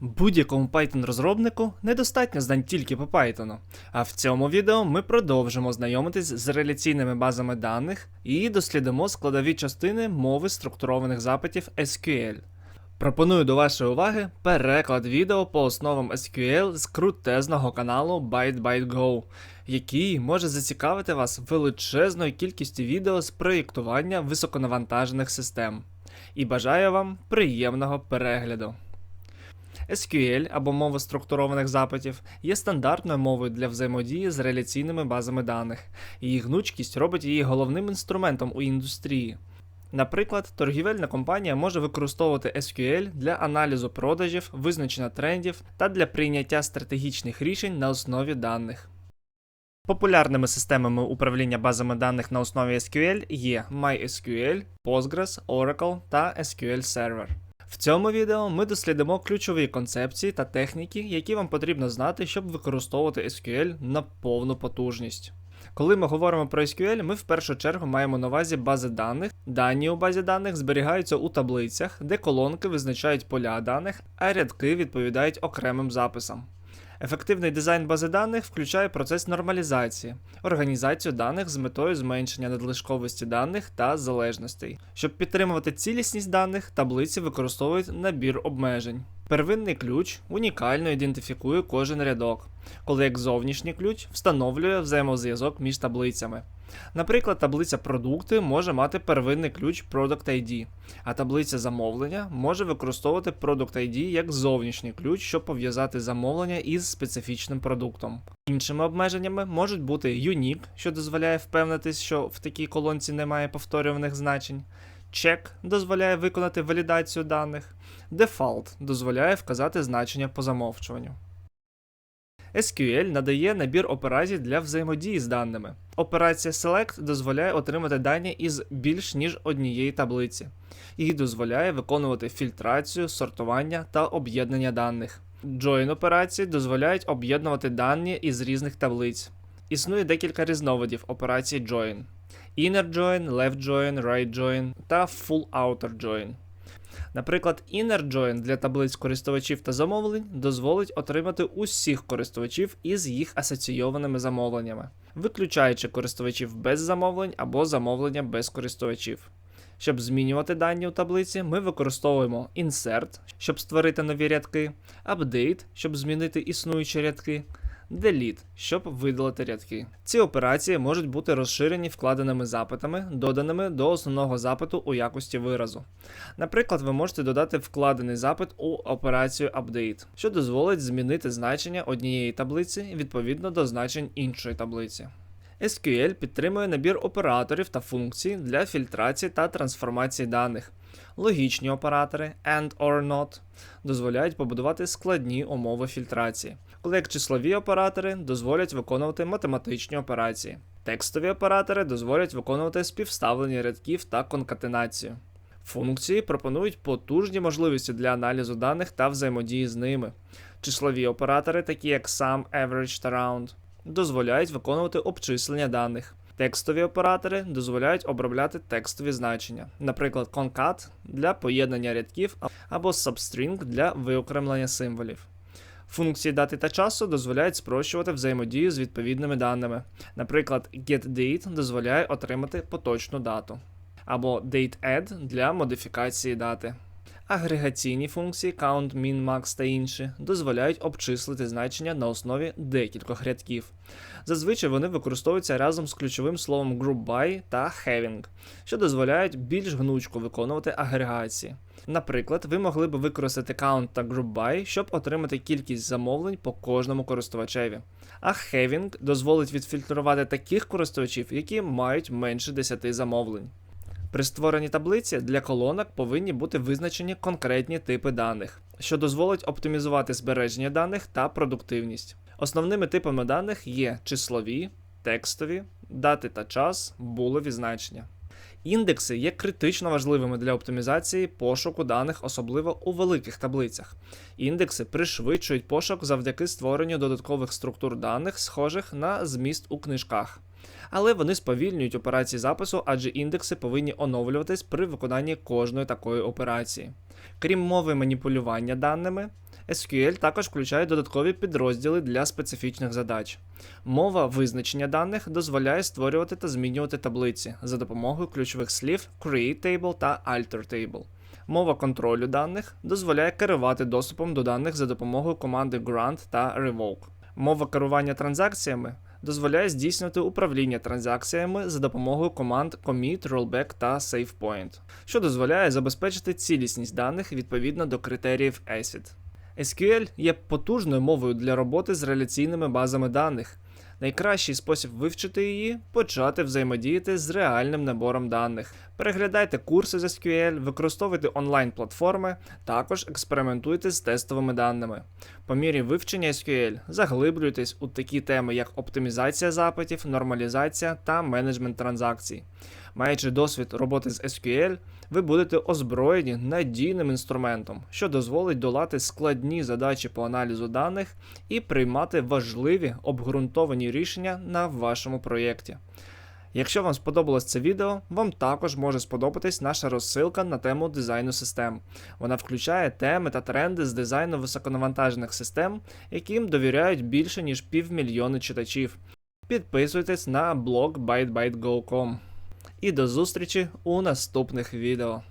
Будь-якому Python-розробнику недостатньо знань тільки по Python. А в цьому відео ми продовжимо знайомитись з реляційними базами даних і дослідимо складові частини мови структурованих запитів SQL. Пропоную до вашої уваги переклад відео по основам SQL з крутезного каналу ByteByteGo, який може зацікавити вас величезною кількістю відео з проєктування високонавантажених систем. І бажаю вам приємного перегляду. SQL або мова структурованих запитів є стандартною мовою для взаємодії з реляційними базами даних. Її гнучкість робить її головним інструментом у індустрії. Наприклад, торгівельна компанія може використовувати SQL для аналізу продажів, визначення трендів та для прийняття стратегічних рішень на основі даних. Популярними системами управління базами даних на основі SQL є MySQL, Postgres, Oracle та SQL Server. В цьому відео ми дослідимо ключові концепції та техніки, які вам потрібно знати, щоб використовувати SQL на повну потужність. Коли ми говоримо про SQL, ми в першу чергу маємо на увазі бази даних. Дані у базі даних зберігаються у таблицях, де колонки визначають поля даних, а рядки відповідають окремим записам. Ефективний дизайн бази даних включає процес нормалізації, організацію даних з метою зменшення надлишковості даних та залежностей. Щоб підтримувати цілісність даних, таблиці використовують набір обмежень. Первинний ключ унікально ідентифікує кожен рядок, коли як зовнішній ключ встановлює взаємозв'язок між таблицями. Наприклад, таблиця продукти може мати первинний ключ Product ID, а таблиця замовлення може використовувати Product ID як зовнішній ключ, щоб пов'язати замовлення із специфічним продуктом. Іншими обмеженнями можуть бути Unique, що дозволяє впевнитись, що в такій колонці немає повторюваних значень. Check дозволяє виконати валідацію даних. Default дозволяє вказати значення по замовчуванню. SQL надає набір операцій для взаємодії з даними. Операція Select дозволяє отримати дані із більш ніж однієї таблиці і дозволяє виконувати фільтрацію, сортування та об'єднання даних. Join операції дозволяють об'єднувати дані із різних таблиць. Існує декілька різновидів операцій Join: Inner Join, Left Join, Right Join та Full Outer Join. Наприклад, Inner Join для таблиць користувачів та замовлень дозволить отримати усіх користувачів із їх асоційованими замовленнями, виключаючи користувачів без замовлень або замовлення без користувачів. Щоб змінювати дані у таблиці, ми використовуємо Insert, щоб створити нові рядки, Update, щоб змінити існуючі рядки, Delete, щоб видалити рядки. Ці операції можуть бути розширені вкладеними запитами, доданими до основного запиту у якості виразу. Наприклад, ви можете додати вкладений запит у операцію Update, що дозволить змінити значення однієї таблиці відповідно до значень іншої таблиці. SQL підтримує набір операторів та функцій для фільтрації та трансформації даних. Логічні оператори AND or NOT дозволяють побудувати складні умови фільтрації, коли як числові оператори дозволять виконувати математичні операції. Текстові оператори дозволять виконувати співставлення рядків та конкатенацію. Функції пропонують потужні можливості для аналізу даних та взаємодії з ними. Числові оператори, такі як sum, average та round, дозволяють виконувати обчислення даних. Текстові оператори дозволяють обробляти текстові значення, наприклад, concat для поєднання рядків або substring для виокремлення символів. Функції дати та часу дозволяють спрощувати взаємодію з відповідними даними. Наприклад, getDate дозволяє отримати поточну дату, або dateAdd для модифікації дати. Агрегаційні функції count, min, max та інші дозволяють обчислити значення на основі декількох рядків. Зазвичай вони використовуються разом з ключовим словом group by та having, що дозволяють більш гнучко виконувати агрегації. Наприклад, ви могли б використати count та group by, щоб отримати кількість замовлень по кожному користувачеві. А having дозволить відфільтрувати таких користувачів, які мають менше 10 замовлень. При створенні таблиці для колонок повинні бути визначені конкретні типи даних, що дозволить оптимізувати збереження даних та продуктивність. Основними типами даних є числові, текстові, дати та час, булові значення. Індекси є критично важливими для оптимізації пошуку даних, особливо у великих таблицях. Індекси пришвидшують пошук завдяки створенню додаткових структур даних, схожих на зміст у книжках. Але вони сповільнюють операції запису, адже індекси повинні оновлюватись при виконанні кожної такої операції. Крім мови маніпулювання даними, SQL також включає додаткові підрозділи для специфічних задач. Мова визначення даних дозволяє створювати та змінювати таблиці за допомогою ключових слів create-table та alter-table. Мова контролю даних дозволяє керувати доступом до даних за допомогою команди grant та revoke. Мова керування транзакціями дозволяє здійснювати управління транзакціями за допомогою команд commit, rollback та savepoint, що дозволяє забезпечити цілісність даних відповідно до критеріїв ACID. SQL є потужною мовою для роботи з реляційними базами даних. Найкращий спосіб вивчити її почати взаємодіяти з реальним набором даних. Переглядайте курси з SQL, використовуйте онлайн-платформи, також експериментуйте з тестовими даними. По мірі вивчення SQL заглиблюйтесь у такі теми, як оптимізація запитів, нормалізація та менеджмент транзакцій. Маючи досвід роботи з SQL, ви будете озброєні надійним інструментом, що дозволить долати складні задачі по аналізу даних і приймати важливі обґрунтовані рішення на вашому проєкті. Якщо вам сподобалось це відео, вам також може сподобатись наша розсилка на тему дизайну систем. Вона включає теми та тренди з дизайну високонавантажених систем, яким довіряють більше ніж півмільйони читачів. Підписуйтесь на блог ByteByteGo.com. І до зустрічі у наступних відео.